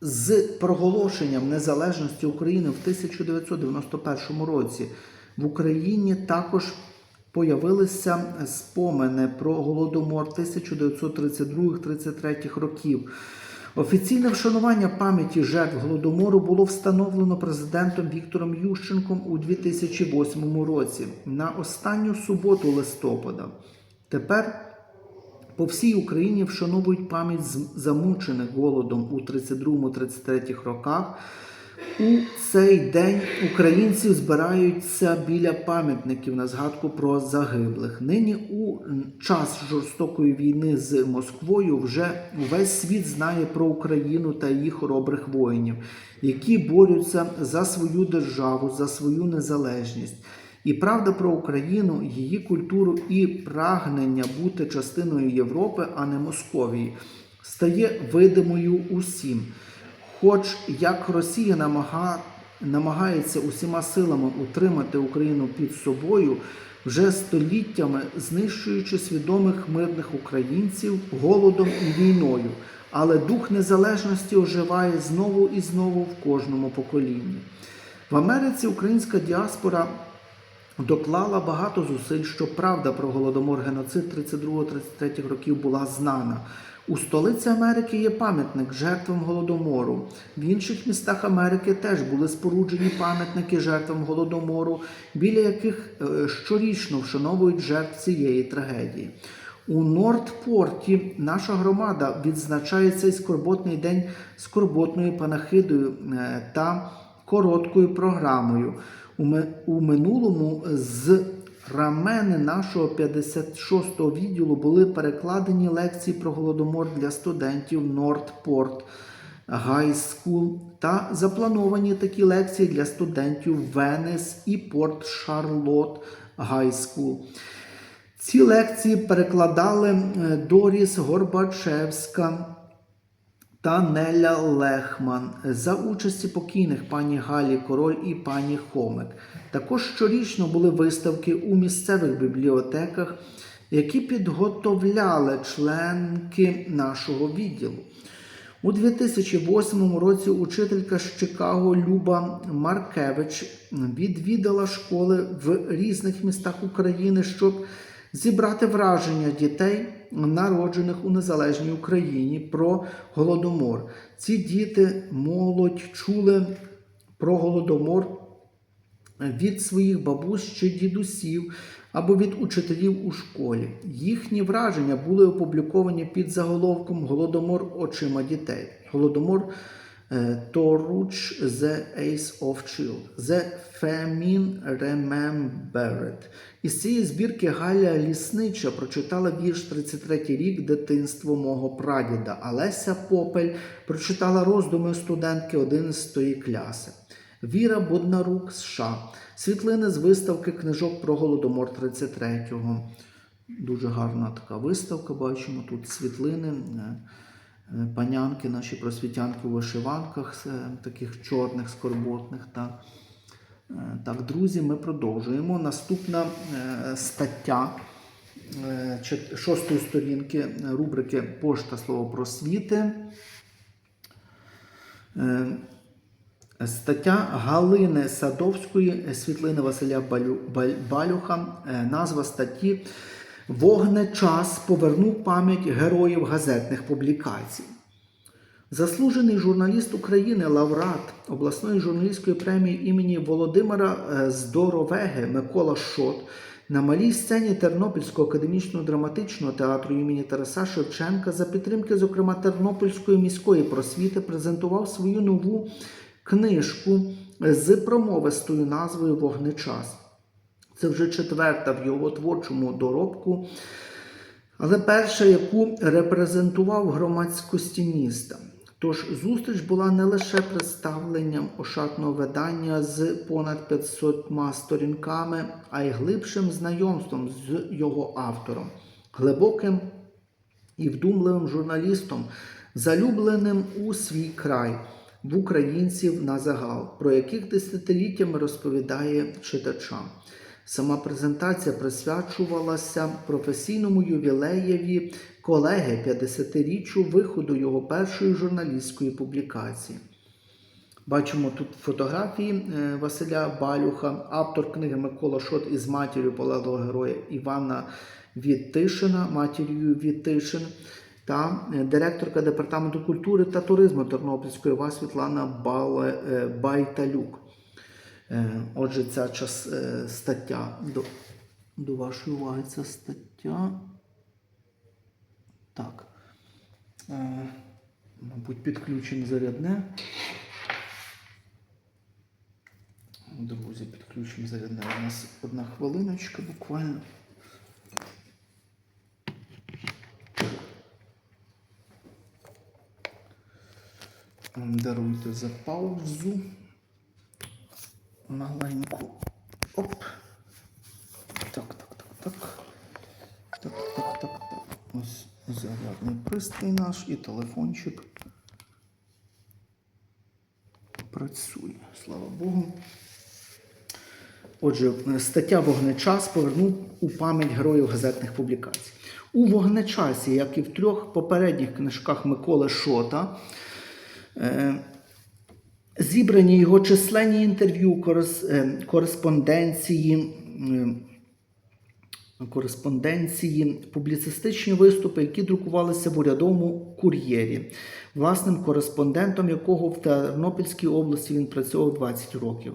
з проголошенням незалежності України в 1991 році в Україні також появилися спомини про голодомор 1932-33 років. Офіційне вшанування пам'яті жертв голодомору було встановлено президентом Віктором Ющенком у 2008 році на останню суботу листопада. Тепер по всій Україні вшановують пам'ять замучених голодом у 32-33 роках. У цей день українці збираються біля пам'ятників на згадку про загиблих. Нині у час жорстокої війни з Москвою вже увесь світ знає про Україну та її хоробрих воїнів, які борються за свою державу, за свою незалежність. І правда про Україну, її культуру і прагнення бути частиною Європи, а не Московії, стає видимою усім. Хоч як Росія намага... намагається усіма силами утримати Україну під собою, вже століттями знищуючи свідомих мирних українців голодом і війною, але дух незалежності оживає знову і знову в кожному поколінні. В Америці українська діаспора доклала багато зусиль, щоб правда про голодомор геноцид 32-33 років була знана. У столиці Америки є пам'ятник жертвам голодомору. В інших містах Америки теж були споруджені пам'ятники жертвам голодомору, біля яких е, щорічно вшановують жертв цієї трагедії. У Нордпорті наша громада відзначає цей скорботний день скорботною панахидою е, та короткою програмою. У, минулому з рамени нашого 56-го відділу були перекладені лекції про голодомор для студентів Нордпорт High School та заплановані такі лекції для студентів Венес і Порт Шарлот High School. Ці лекції перекладали е, Доріс Горбачевська та Неля Лехман за участі покійних пані Галі Король і пані Хомик. Також щорічно були виставки у місцевих бібліотеках, які підготовляли членки нашого відділу. У 2008 році учителька з Чикаго Люба Маркевич відвідала школи в різних містах України, щоб зібрати враження дітей, народжених у незалежній Україні, про голодомор. Ці діти, молодь чули про голодомор від своїх бабусь чи дідусів або від учителів у школі. Їхні враження були опубліковані під заголовком Голодомор очима дітей. Голодомор Toruch The Ace of Child. The Famine Remembered. Із цієї збірки Галя Ліснича прочитала вірш 33 рік дитинство мого прадіда, а Леся Попель прочитала роздуми студентки 11 класи. Віра Боднарук США. Світлини з виставки книжок про голодомор 33-го. Дуже гарна така виставка. Бачимо тут світлини, е, е, панянки, наші просвітянки у вишиванках е, таких чорних, скорботних. Та, е, так, друзі, ми продовжуємо. Наступна е, стаття е, шостої сторінки е, рубрики Пошта слово просвіти. Е, Стаття Галини Садовської, світлини Василя Балю- Балюха. Е, Назва статті Вогнечас повернув пам'ять героїв газетних публікацій. Заслужений журналіст України, лауреат обласної журналістської премії імені Володимира е, Здоровеги Микола Шот на малій сцені Тернопільського академічного драматичного театру імені Тараса Шевченка за підтримки, зокрема, Тернопільської міської просвіти презентував свою нову книжку з промовистою назвою Вогнечас. Це вже четверта в його творчому доробку, але перша, яку репрезентував громадськості міста. Тож зустріч була не лише представленням ошатного видання з понад 500 сторінками, а й глибшим знайомством з його автором, глибоким і вдумливим журналістом, залюбленим у свій край, в українців на загал, про яких десятиліттями розповідає читачам. Сама презентація присвячувалася професійному ювілеєві колеги 50-річчю виходу його першої журналістської публікації. Бачимо тут фотографії е, Василя Балюха, автор книги Микола Шот із матір'ю полеглого героя Івана Віттишина, матір'ю Віттишин, та е, директорка департаменту культури та туризму Тернопільської ОВА Світлана е, Байталюк. Е, Отже, ця час, е, стаття до, до вашої уваги ця стаття. Так. Е, Мабуть, підключень зарядне. Друзі, підключимо зарядне. У нас одна хвилиночка буквально. Даруйте за паузу. Маленьку. Оп. Так, так, так, так. Так, так, так, так. Ось зарядний пристрій наш і телефончик працює. Слава Богу. Отже, стаття Вогнечас повернув у пам'ять героїв газетних публікацій. У Вогнечасі, як і в трьох попередніх книжках Миколи Шота, е, зібрані його численні інтерв'ю, е, кореспонденції. е, Кореспонденції, публіцистичні виступи, які друкувалися в урядовому кур'єрі, власним кореспондентом якого в Тернопільській області він працював 20 років.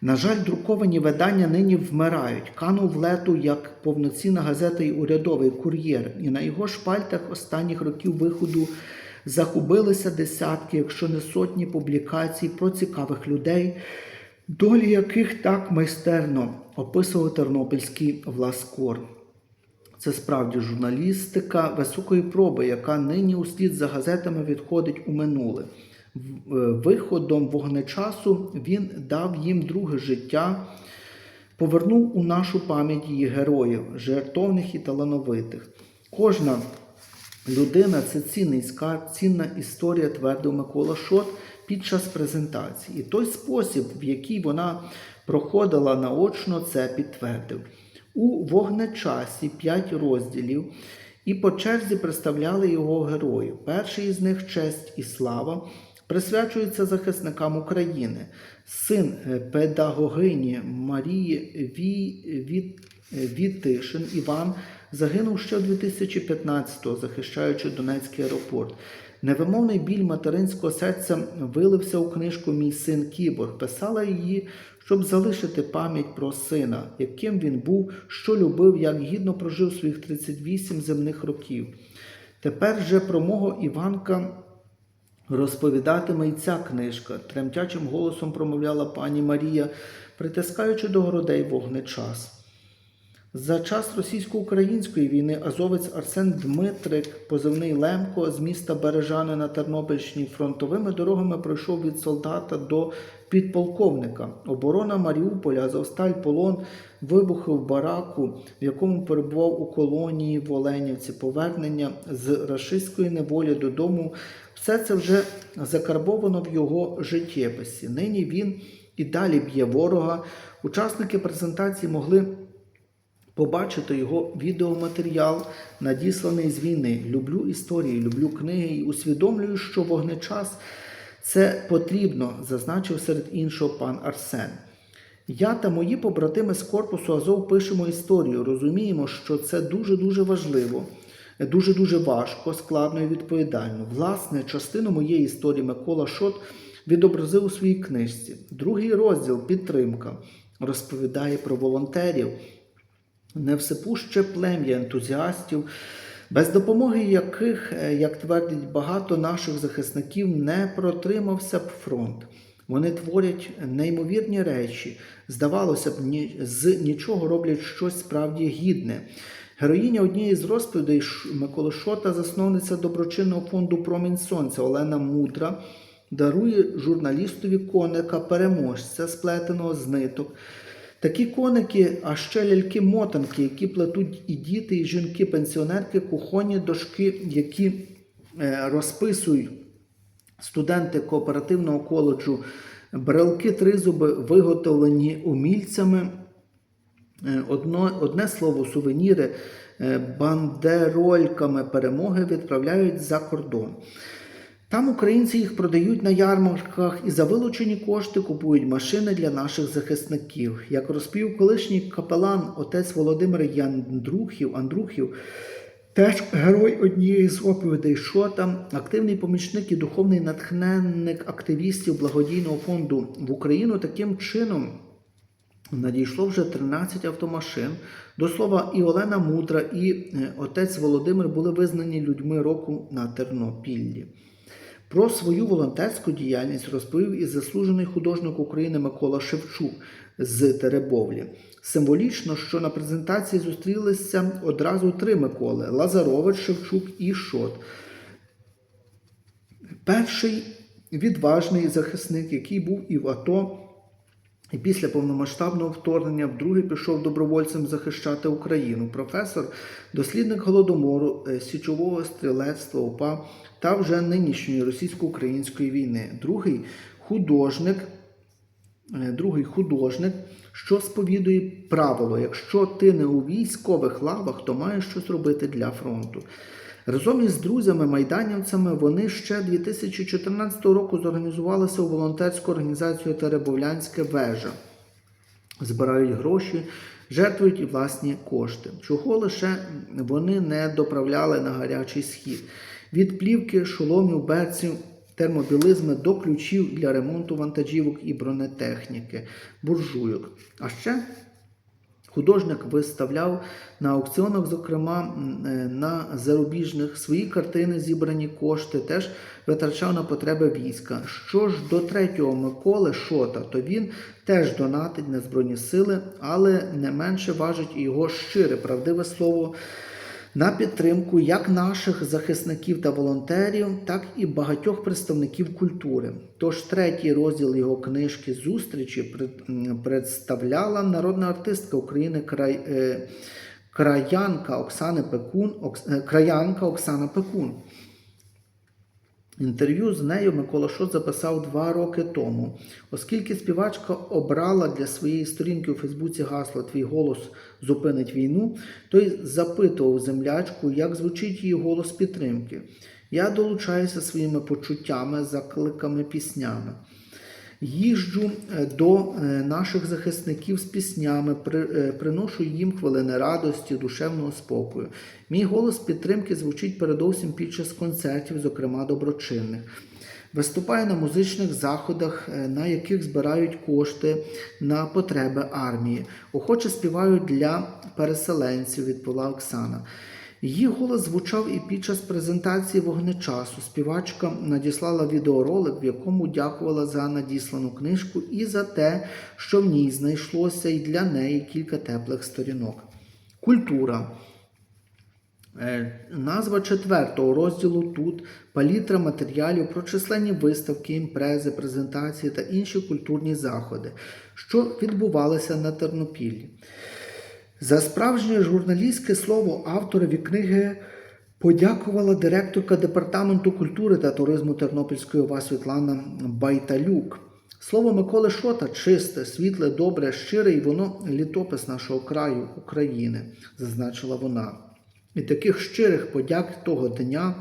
На жаль, друковані видання нині вмирають. Канув лету як повноцінна газета і урядовий кур'єр, і на його шпальтах останніх років виходу загубилися десятки, якщо не сотні публікацій про цікавих людей, долі яких так майстерно описував тернопільський власкор. Це справді журналістика високої проби, яка нині услід за газетами відходить у минуле. Е, Виходом вогнечасу він дав їм друге життя, повернув у нашу пам'ять її героїв, жертовних і талановитих. Кожна людина це цінний скарб, цінна історія, твердив Микола Шот під час презентації. І той спосіб, в який вона проходила наочно, це підтвердив. У вогнечасі п'ять розділів, і по черзі представляли його героїв. Перший із них честь і слава присвячується захисникам України. Син е, педагогині Марії Ві... Ві... Вітишин Іван загинув ще 2015-го, захищаючи Донецький аеропорт. Невимовний біль материнського серця вилився у книжку Мій син Кіборг. Писала її, щоб залишити пам'ять про сина, яким він був, що любив, як гідно прожив своїх 38 земних років. Тепер же про мого Іванка розповідатиме й ця книжка, тремтячим голосом промовляла пані Марія, притискаючи до грудей вогнечас. За час російсько-української війни азовець Арсен Дмитрик, позивний Лемко з міста Бережани на Тернопільщині фронтовими дорогами пройшов від солдата до підполковника. Оборона Маріуполя, Азовсталь, полон, вибухи в бараку, в якому перебував у колонії в Оленівці, повернення з рашистської неволі додому. Все це вже закарбовано в його життєписі. Нині він і далі б'є ворога. Учасники презентації могли побачити його відеоматеріал, надісланий з війни. Люблю історії, люблю книги і усвідомлюю, що вогнечас це потрібно, зазначив серед іншого пан Арсен. Я та мої побратими з корпусу Азов пишемо історію. Розуміємо, що це дуже-дуже важливо, дуже-дуже важко, складно і відповідально. Власне, частину моєї історії Микола Шот відобразив у своїй книжці. Другий розділ підтримка розповідає про волонтерів, невсипуще плем'я ентузіастів, без допомоги яких, е, як твердить багато наших захисників, не протримався б фронт. Вони творять неймовірні речі. Здавалося б, ні, з нічого роблять щось справді гідне. Героїня однієї з розповідей Миколи Шота, засновниця доброчинного фонду Промінь Сонця Олена Мудра, дарує журналістові коника переможця, сплетеного з ниток. Такі коники, а ще ляльки-мотанки, які плетуть і діти, і жінки-пенсіонерки, кухонні дошки, які е, розписують студенти кооперативного коледжу, брелки тризуби виготовлені умільцями. Е, Одно, одне слово, сувеніри е, бандерольками перемоги відправляють за кордон. Там українці їх продають на ярмарках і за вилучені кошти купують машини для наших захисників. Як розповів колишній капелан отець Володимир Яндрухів, Андрухів, теж герой однієї з оповідей Шота, активний помічник і духовний натхненник активістів благодійного фонду в Україну таким чином. Надійшло вже 13 автомашин. До слова, і Олена Мудра, і е, отець Володимир були визнані людьми року на Тернопіллі. Про свою волонтерську діяльність розповів і заслужений художник України Микола Шевчук з Теребовлі. Символічно, що на презентації зустрілися одразу три Миколи: Лазарович, Шевчук і Шот. Перший відважний захисник, який був і в АТО, і після повномасштабного вторгнення вдруге пішов добровольцем захищати Україну. Професор, дослідник голодомору, е, січового стрілецтва УПА та вже нинішньої російсько-української війни. Другий художник, е, другий художник, що сповідує правило: якщо ти не у військових лавах, то маєш щось робити для фронту. Разом із друзями-майданівцями вони ще 2014 року зорганізувалися у волонтерську організацію Теребовлянська вежа. Збирають гроші, жертвують і власні кошти. Чого лише вони не доправляли на гарячий схід. Від плівки, шоломів, берців, термобілизми до ключів для ремонту вантажівок і бронетехніки, буржуйок. А ще Художник виставляв на аукціонах, зокрема е, на зарубіжних свої картини, зібрані кошти, теж витрачав на потреби війська. Що ж до третього Миколи Шота, то він теж донатить на Збройні сили, але не менше важить його щире, правдиве слово на підтримку як наших захисників та волонтерів, так і багатьох представників культури. Тож третій розділ його книжки зустрічі представляла народна артистка України край, е, краянка Оксана Пекун, Окс, е, краянка Оксана Пекун. Інтерв'ю з нею Микола Шот записав два роки тому. Оскільки співачка обрала для своєї сторінки у Фейсбуці гасло Твій голос зупинить війну, той запитував землячку, як звучить її голос підтримки. Я долучаюся своїми почуттями, закликами, піснями. Їжджу е, до е, наших захисників з піснями, е, приношу їм хвилини радості, душевного спокою. Мій голос підтримки звучить передовсім під час концертів, зокрема доброчинних. Виступаю на музичних заходах, на яких збирають кошти на потреби армії. Охоче співаю для переселенців, відповіла Оксана. Її голос звучав і під час презентації вогнечасу. Співачка надіслала відеоролик, в якому дякувала за надіслану книжку і за те, що в ній знайшлося і для неї кілька теплих сторінок. Культура. Е, Назва четвертого розділу тут палітра матеріалів про численні виставки, імпрези, презентації та інші культурні заходи, що відбувалися на Тернопіллі. За справжнє журналістське слово авторові книги подякувала директорка департаменту культури та туризму Тернопільської ОВА Світлана Байталюк. Слово Миколи Шота чисте, світле, добре, щире, і воно літопис нашого краю України, зазначила вона. І таких щирих подяк того дня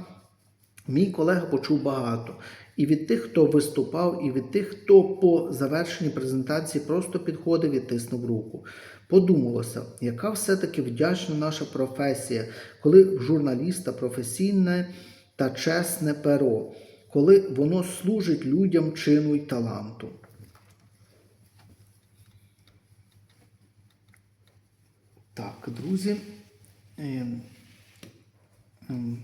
Мій колега почув багато. І від тих, хто виступав, і від тих, хто по завершенні презентації просто підходив і тиснув руку. Подумалося, яка все-таки вдячна наша професія, коли журналіста професійне та чесне перо, коли воно служить людям чину й таланту. Так, друзі. ем, ем,